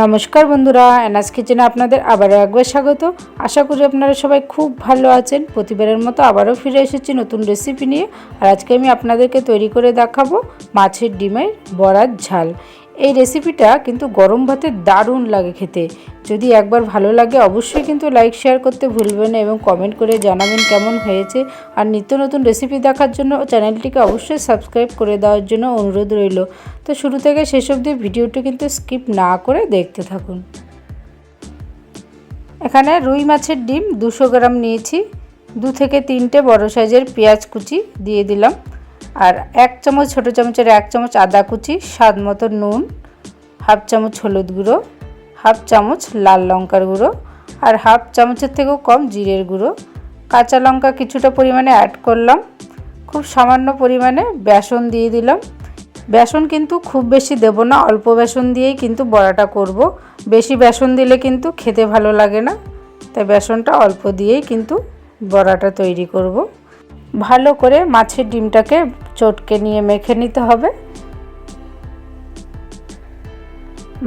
নমস্কার বন্ধুরা অ্যানাস কিচেনে আপনাদের আবারও একবার স্বাগত। আশা করি আপনারা সবাই খুব ভালো আছেন। প্রতিবারের মতো আবারও ফিরে এসেছি নতুন রেসিপি নিয়ে। আর আজকে আমি আপনাদেরকে তৈরি করে দেখাবো মাছের ডিমের বড়ার ঝাল। এই রেসিপিটা কিন্তু গরম ভাতে দারুণ লাগে খেতে। যদি একবার ভালো লাগে, অবশ্যই কিন্তু লাইক শেয়ার করতে ভুলবেন না এবং কমেন্ট করে জানাবেন কেমন হয়েছে। আর নিত্য নতুন রেসিপি দেখার জন্য চ্যানেলটিকে অবশ্যই সাবস্ক্রাইব করে দেওয়ার জন্য অনুরোধ রইল। তো শুরু থেকে শেষ অবধি ভিডিওটি কিন্তু স্কিপ না করে দেখতে থাকুন। এখানে রুই মাছের ডিম দুশো গ্রাম নিয়েছি। দু থেকে তিনটে বড় সাইজের পেঁয়াজ কুচি দিয়ে দিলাম। আর এক চামচ ছোটো চামচের এক চামচ আদা কুচি, স্বাদ মতো নুন, হাফ চামচ হলুদ গুঁড়ো, হাফ চামচ লাল লঙ্কার গুঁড়ো আর হাফ চামচের থেকেও কম জিরের গুঁড়ো। কাঁচা লঙ্কা কিছুটা পরিমাণে অ্যাড করলাম। খুব সামান্য পরিমাণে বেসন দিয়ে দিলাম। বেসন কিন্তু খুব বেশি দেব না, অল্প বেসন দিয়েই কিন্তু বড়াটা করব। বেশি বেসন দিলে কিন্তু খেতে ভালো লাগে না, তাই বেসনটা অল্প দিয়েই কিন্তু বড়াটা তৈরি করব। ভালো করে মাছের ডিমটাকে চটকে নিয়ে মেখে নিতে হবে।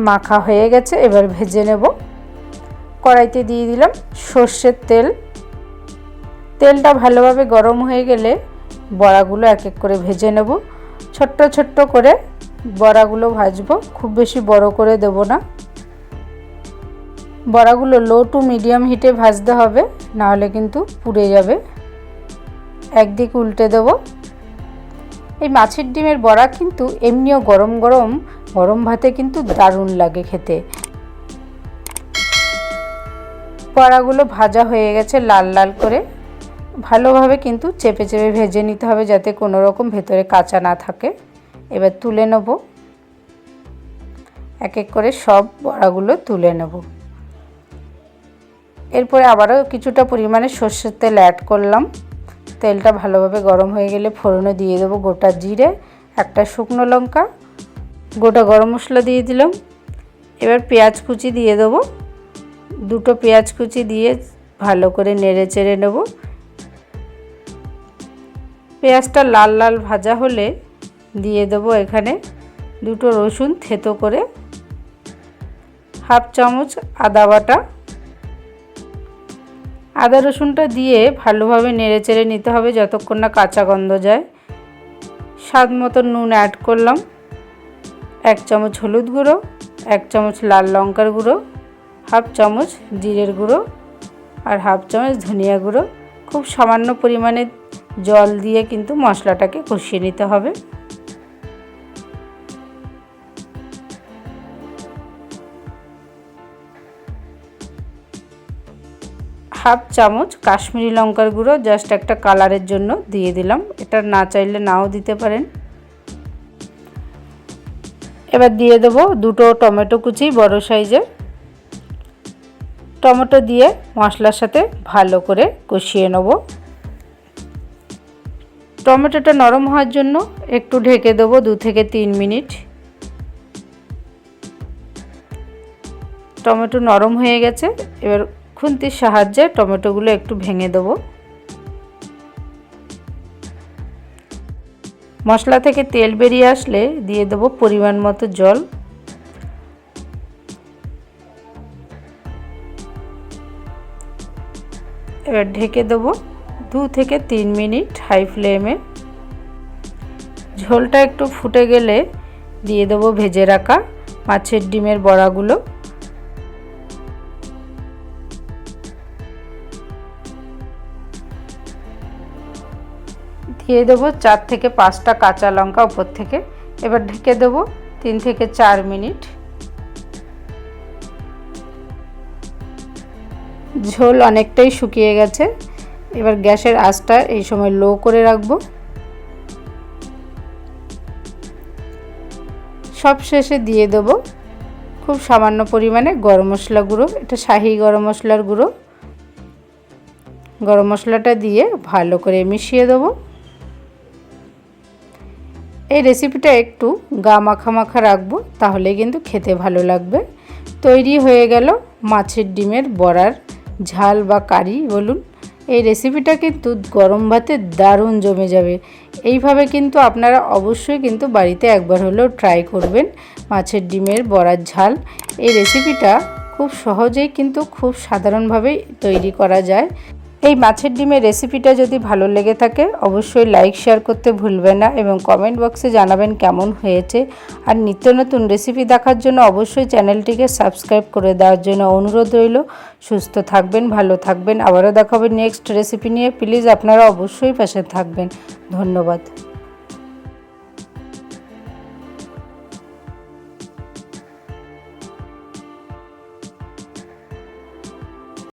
মাখা হয়ে গেছে, এবার ভেজে নেব। কড়াইতে দিয়ে দিলাম সর্ষের তেল। তেলটা ভালোভাবে গরম হয়ে গেলে বড়াগুলো এক এক করে ভেজে নেব। ছোট্ট ছোট্ট করে বড়াগুলো ভাজবো, খুব বেশি বড় করে দেব না। বড়াগুলো লো টু মিডিয়াম হিটে ভাজতে হবে, নাহলে কিন্তু পুড়ে যাবে। একদিক উল্টে দেব। এই মাছের ডিমের বড়া কিন্তু এমনিও গরম গরম গরম ভাতে কিন্তু দারুণ লাগে খেতে। বড়াগুলো ভাজা হয়ে গেছে লাল লাল করে। ভালোভাবে কিন্তু চেপে চেপে ভেজে নিতে হবে যাতে কোনো রকম ভেতরে কাঁচা না থাকে। এবার তুলে নেব। এক এক করে সব বড়াগুলো তুলে নেব। এরপরে আবারও কিছুটা পরিমাণে সর্ষের তেল অ্যাড করলাম। তেলটা ভালোভাবে গরম হয়ে গেলে ফোড়নে দিয়ে দেবো গোটা জিরে, একটা শুকনো লঙ্কা, গোটা গরম মশলা দিয়ে দিলাম। এবার পেঁয়াজ কুচি দিয়ে দেবো। দুটো পেঁয়াজ কুচি দিয়ে ভালো করে নেড়ে চেড়ে নেব। পেঁয়াজটা লাল লাল ভাজা হলে দিয়ে দেবো এখানে দুটো রসুন থেতো করে। হাফ চামচ আদা বাটা। আদা রসুনটা দিয়ে ভালোভাবে নেড়ে চেড়ে নিতে হবে যতক্ষণ না কাঁচা গন্ধ যায়। স্বাদ মতো নুন অ্যাড করলাম। এক চামচ হলুদ গুঁড়ো, এক চামচ লাল লঙ্কার গুঁড়ো, হাফ চামচ জিরের গুঁড়ো আর হাফ চামচ ধনিয়া গুঁড়ো। খুব সামান্য পরিমাণে জল দিয়ে কিন্তু মশলাটাকে কষিয়ে নিতে হবে। হাফ চামচ কাশ্মীরি লঙ্কার গুঁড়ো জাস্ট একটা কালারের জন্য দিয়ে দিলাম। এটা না চাইলে নাও দিতে পারেন। এবার দিয়ে দেবো দুটো টমেটো কুচি বড় সাইজের। টমেটো দিয়ে মশলার সাথে ভালো করে কষিয়ে নেব। টমেটোটা নরম হওয়ার জন্য একটু ঢেকে দেবো দু থেকে তিন মিনিট। টমেটো নরম হয়ে গেছে, এবার খুন্তির সাহায্যে টমেটোগুলো একটু ভেঙে দেবো। মশলা থেকে তেল বেরিয়ে আসলে দিয়ে দেবো পরিমাণ মতো জল। এবার ঢেকে দেবো দু থেকে তিন মিনিট হাই ফ্লেমে। ঝোলটা একটু ফুটে গেলে দিয়ে দেবো ভেজে রাখা মাছের ডিমের বড়াগুলো। দিয়ে দেবো চার থেকে পাঁচটা কাঁচা লঙ্কা উপর থেকে। এবার ঢেকে দেবো তিন থেকে চার মিনিট। ঝোল অনেকটাই শুকিয়ে গেছে। এবার গ্যাসের আঁচটা এই সময় লো করে রাখব। সব শেষে দিয়ে দেবো খুব সামান্য পরিমাণে গরম মশলা গুঁড়ো, এটা শাহি গরম মশলার গুঁড়ো। গরম মশলাটা দিয়ে ভালো করে মিশিয়ে দেবো। এই রেসিপিটা একটু গা মাখা মাখা রাখব, তাহলে কিন্তু খেতে ভালো লাগবে। তৈরি হয়ে গেল মাছের ডিমের বড়ার ঝাল বা কারি, বলুন। এই রেসিপিটা কিন্তু গরম ভাতে দারুণ জমে যাবে। এইভাবে কিন্তু আপনারা অবশ্যই কিন্তু বাড়িতে একবার হলেও ট্রাই করবেন মাছের ডিমের বড়ার ঝাল। এই রেসিপিটা খুব সহজেই কিন্তু খুব সাধারণভাবেই তৈরি করা যায়। এই মাছের ডিমের রেসিপিটা যদি ভালো লেগে থাকে, অবশ্যই লাইক শেয়ার করতে ভুলবেন না এবং কমেন্ট বক্সে জানাবেন কেমন হয়েছে। আর নিত্য নতুন রেসিপি দেখার জন্য অবশ্যই চ্যানেলটিকে সাবস্ক্রাইব করে দেওয়ার জন্য অনুরোধ রইল। সুস্থ থাকবেন, ভালো থাকবেন। আবারও দেখাবেন নেক্সট রেসিপি নিয়ে। প্লিজ আপনারা অবশ্যই পাশে থাকবেন। ধন্যবাদ।